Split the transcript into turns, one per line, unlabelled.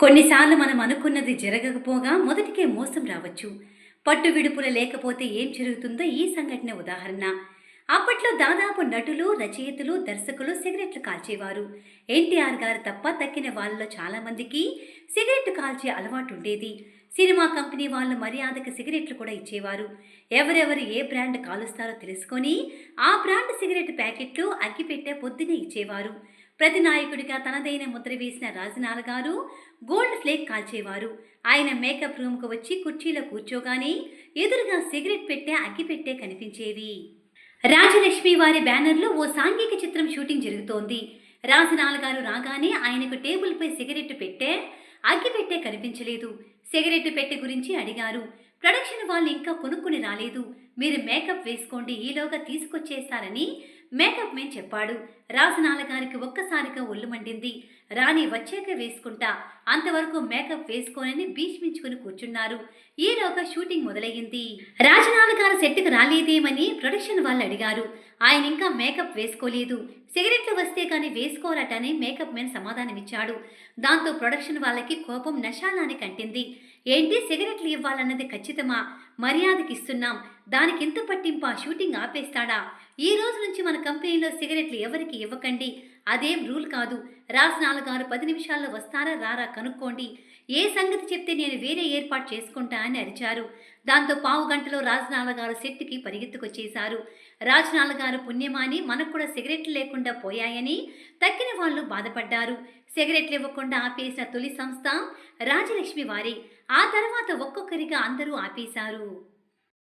కొన్నిసార్లు మనం అనుకున్నది జరగకపోగా మొదటికే మోసం రావచ్చు. పట్టు విడుపులు లేకపోతే ఏం జరుగుతుందో ఈ సంఘటన ఉదాహరణ. అప్పట్లో దాదాపు నటులు రచయితలు దర్శకులు సిగరెట్లు కాల్చేవారు. ఎన్టీఆర్ గారు తప్ప తక్కిన వాళ్ళలో చాలామందికి సిగరెట్ కాల్చే అలవాటు ఉండేది. సినిమా కంపెనీ వాళ్ళు మర్యాదకు సిగరెట్లు కూడా ఇచ్చేవారు. ఎవరెవరు ఏ బ్రాండ్ కాలుస్తారో తెలుసుకొని ఆ బ్రాండ్ సిగరెట్ ప్యాకెట్లు అగ్గిపెట్టే పొద్దునే ఇచ్చేవారు. ప్రతి నాయకుడిగా తనదైన ముద్ర వేసిన రాజనాల గారు గోల్డ్ ఫ్లేక్ కాల్చేవారు. ఆయన మేకప్ రూమ్కు వచ్చి కుర్చీలో కూర్చోగానే ఎదురుగా సిగరెట్ పెట్టే అగ్గిపెట్టే కనిపించేవి. రాజలక్ష్మి వారి బ్యానర్లో ఓ సాంఘిక చిత్రం షూటింగ్ జరుగుతోంది. రాజనాలుగారు రాగానే ఆయనకు టేబుల్పై సిగరెట్ పెట్టే అగ్గి పెట్టే కనిపించలేదు. సిగరెట్ పెట్టె గురించి అడిగారు. ప్రొడక్షన్ వాళ్ళు ఇంకా కొనుక్కుని రాలేదు. మీరు మేకప్ వేసుకోండి ఈలోగా తీసుకొచ్చేస్తారని మేకప్ మెన్ చెప్పాడు. రాజనాల గారికి ఒక్కసారిగా ఒళ్ళు మండింది. రాణి వచ్చాక వేసుకుంటా అంతవరకు మేకప్ వేసుకోనని భీష్మించుకుని కూర్చున్నారు. ఈలోగా షూటింగ్ మొదలయ్యింది. రాజనాల గారు సెట్కి రాలేదేమని ప్రొడక్షన్ వాళ్ళు అడిగారు. ఆయన ఇంకా మేకప్ వేసుకోలేదు. సిగరెట్లు వస్తే కానీ వేసుకోరటని మేకప్ మెన్ సమాధానమిచ్చాడు. దాంతో ప్రొడక్షన్ వాళ్ళకి కోపం నశాలానికి కంటింది. ఏంటి సిగరెట్లు ఇవ్వాలన్నది ఖచ్చితమా? మర్యాదకి ఇస్తున్నాం. దానికి ఎంత పట్టింపా షూటింగ్ ఆపేస్తాడా? ఈ రోజు నుంచి మన కంపెనీలో సిగరెట్లు ఎవరికి ఇవ్వకండి? అదేం రూల్ కాదు. రాజనాల గారు పది నిమిషాల్లో వస్తారా రారా కనుక్కోండి. ఏ సంగతి చెప్తే నేను వేరే ఏర్పాటు చేసుకుంటా అని అరిచారు. దాంతో పావు గంటలో రాజనాల గారు సెట్కి పరిగెత్తుకొచ్చేశారు. రాజనాల గారు పుణ్యమాని మనకు కూడా సిగరెట్లు లేకుండా పోయాయని తక్కిన వాళ్ళు బాధపడ్డారు. సిగరెట్లు ఇవ్వకుండా ఆపేసిన తొలి సంస్థ రాజలక్ష్మి వారి. ఆ తర్వాత ఒక్కొక్కరిగా అందరూ ఆపేశారు.